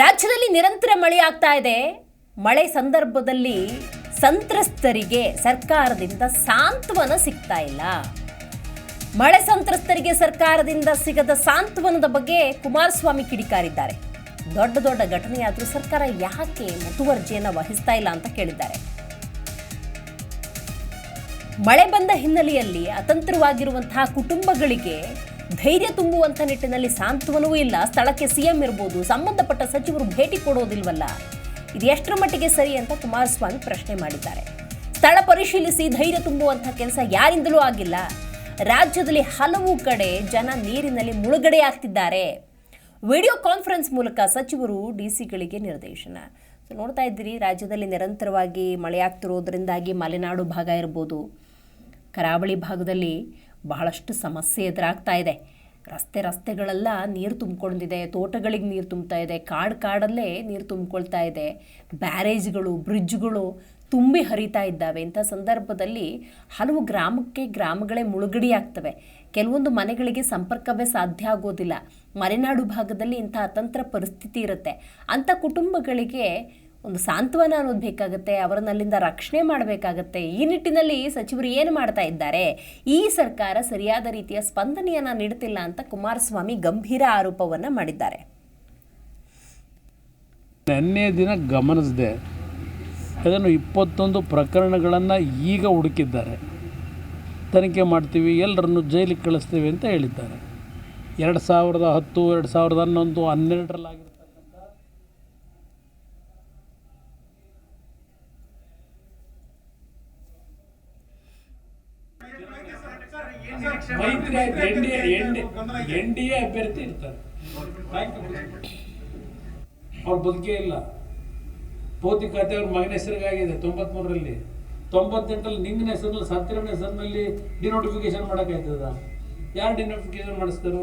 ರಾಜ್ಯದಲ್ಲಿ ನಿರಂತರ ಮಳೆ ಆಗ್ತಾ ಇದೆ. ಮಳೆ ಸಂದರ್ಭದಲ್ಲಿ ಸಂತ್ರಸ್ತರಿಗೆ ಸರ್ಕಾರದಿಂದ ಸಾಂತ್ವನ ಸಿಗ್ತಾ ಇಲ್ಲ. ಮಳೆ ಸಂತ್ರಸ್ತರಿಗೆ ಸರ್ಕಾರದಿಂದ ಸಿಗದ ಸಾಂತ್ವನದ ಬಗ್ಗೆ ಕುಮಾರಸ್ವಾಮಿ ಕಿಡಿಕಾರಿದ್ದಾರೆ. ದೊಡ್ಡ ದೊಡ್ಡ ಘಟನೆಯಾದರೂ ಸರ್ಕಾರ ಯಾಕೆ ಮುತುವರ್ಜಿಯನ್ನು ವಹಿಸ್ತಾ ಇಲ್ಲ ಅಂತ ಕೇಳಿದ್ದಾರೆ. ಮಳೆ ಬಂದ ಹಿನ್ನೆಲೆಯಲ್ಲಿ ಅತಂತ್ರವಾಗಿರುವಂತಹ ಕುಟುಂಬಗಳಿಗೆ ಧೈರ್ಯ ತುಂಬುವಂಥ ನಿಟ್ಟಿನಲ್ಲಿ ಸಾಂತ್ವನವೂ ಇಲ್ಲ. ಸ್ಥಳಕ್ಕೆ ಸಿಎಂ ಇರ್ಬೋದು. ಸಂಬಂಧಪಟ್ಟ ಸಚಿವರು ಭೇಟಿ ಕೊಡೋದಿಲ್ವಲ್ಲ? ಇದು ಎಷ್ಟರ ಮಟ್ಟಿಗೆ ಸರಿ ಅಂತ ಕುಮಾರಸ್ವಾಮಿ ಪ್ರಶ್ನೆ ಮಾಡಿದ್ದಾರೆ. ಸ್ಥಳ ಪರಿಶೀಲಿಸಿ ಧೈರ್ಯ ತುಂಬುವಂಥ ಕೆಲಸ ಯಾರಿಂದಲೂ ಆಗಿಲ್ಲ. ರಾಜ್ಯದಲ್ಲಿ ಹಲವು ಕಡೆ ಜನ ನೀರಿನಲ್ಲಿ ಮುಳುಗಡೆ ಆಗ್ತಿದ್ದಾರೆ ವಿಡಿಯೋ ಕಾನ್ಫರೆನ್ಸ್ ಮೂಲಕ ಸಚಿವರು ಡಿಸಿಗಳಿಗೆ ನಿರ್ದೇಶನ. ಸೊ, ನೋಡ್ತಾ ಇದ್ದೀರಿ, ರಾಜ್ಯದಲ್ಲಿ ನಿರಂತರವಾಗಿ ಮಳೆಯಾಗ್ತಿರೋದ್ರಿಂದಾಗಿ ಮಲೆನಾಡು ಭಾಗ ಇರ್ಬೋದು. ಕರಾವಳಿ ಭಾಗದಲ್ಲಿ ಬಹಳಷ್ಟು ಸಮಸ್ಯೆ ಎದುರಾಗ್ತಾ ಇದೆ. ರಸ್ತೆ ರಸ್ತೆಗಳೆಲ್ಲ ನೀರು ತುಂಬಿಕೊಂಡಿದೆ, ತೋಟಗಳಿಗೆ ನೀರು ತುಂಬ್ತಾ ಇದೆ, ಕಾಡು ಕಾಡಲ್ಲೇ ನೀರು ತುಂಬಿಕೊಳ್ತಾ ಇದೆ, ಬ್ಯಾರೇಜ್ಗಳು ಬ್ರಿಡ್ಜ್ಗಳು ತುಂಬಿ ಹರಿತಾ ಇದ್ದಾವೆ. ಇಂಥ ಸಂದರ್ಭದಲ್ಲಿ ಹಲವು ಗ್ರಾಮಕ್ಕೆ ಗ್ರಾಮಗಳೇ ಮುಳುಗಡೆಯಾಗ್ತವೆ. ಕೆಲವೊಂದು ಮನೆಗಳಿಗೆ ಸಂಪರ್ಕವೇ ಸಾಧ್ಯ ಆಗೋದಿಲ್ಲ. ಮಲೆನಾಡು ಭಾಗದಲ್ಲಿ ಇಂಥ ಅತಂತ್ರ ಪರಿಸ್ಥಿತಿ ಇರುತ್ತೆ. ಅಂಥ ಕುಟುಂಬಗಳಿಗೆ ಒಂದು ಸಾಂತ್ವನ ಅನ್ನೋದು ಬೇಕಾಗುತ್ತೆ, ಅವರನ್ನಲ್ಲಿಂದ ರಕ್ಷಣೆ ಮಾಡಬೇಕಾಗತ್ತೆ. ಈ ನಿಟ್ಟಿನಲ್ಲಿ ಸಚಿವರು ಏನು ಮಾಡ್ತಾ ಇದ್ದಾರೆ? ಈ ಸರ್ಕಾರ ಸರಿಯಾದ ರೀತಿಯ ಸ್ಪಂದನೆಯನ್ನು ನೀಡುತ್ತಿಲ್ಲ ಅಂತ ಕುಮಾರಸ್ವಾಮಿ ಗಂಭೀರ ಆರೋಪವನ್ನು ಮಾಡಿದ್ದಾರೆ. ನಿನ್ನೆ ದಿನ ಗಮನಿಸಿದೆ ಅದನ್ನು ಇಪ್ಪತ್ತೊಂದು ಪ್ರಕರಣಗಳನ್ನು ಈಗ ಹುಡುಕಿದ್ದಾರೆ. ತನಿಖೆ ಮಾಡ್ತೀವಿ ಎಲ್ಲರನ್ನು ಜೈಲಿಗೆ ಕಳಿಸ್ತೀವಿ ಅಂತ ಹೇಳಿದ್ದಾರೆ. ಎರಡು ಸಾವಿರದ ಹತ್ತು, ಎರಡು ಸಾವಿರದ ಹನ್ನೊಂದು ಹನ್ನೆರಡರಲ್ಲಾಗಿರ್ತಕ್ಕಂಥ ಮೈತ್ರಿ ಎನ್ ಡಿ ಎನ್ ಎ ಅಭ್ಯರ್ಥಿ ಇರ್ತಾರೆ. ಅವ್ರು ಬದುಕೇ ಇಲ್ಲ. ಪೋತಿ ಖಾತೆ ಅವ್ರ ಮಗನ ಹೆಸರಿಗಾಗಿದೆ ತೊಂಬತ್ಮೂರರಲ್ಲಿ. ತೊಂಬತ್ತೆಂಟರಲ್ಲಿ ನಿಂಗಿನ ಹೆಸರಲ್ಲಿ ಸತ್ತಿರನ ಹೆಸರಿನಲ್ಲಿ ಡಿನೋಟಿಫಿಕೇಶನ್ ಮಾಡೋಕ್ಕಾಯ್ತದ? ಯಾರು ಡಿನೋಟಿಫಿಕೇಶನ್ ಮಾಡಿಸ್ತಾರೋ?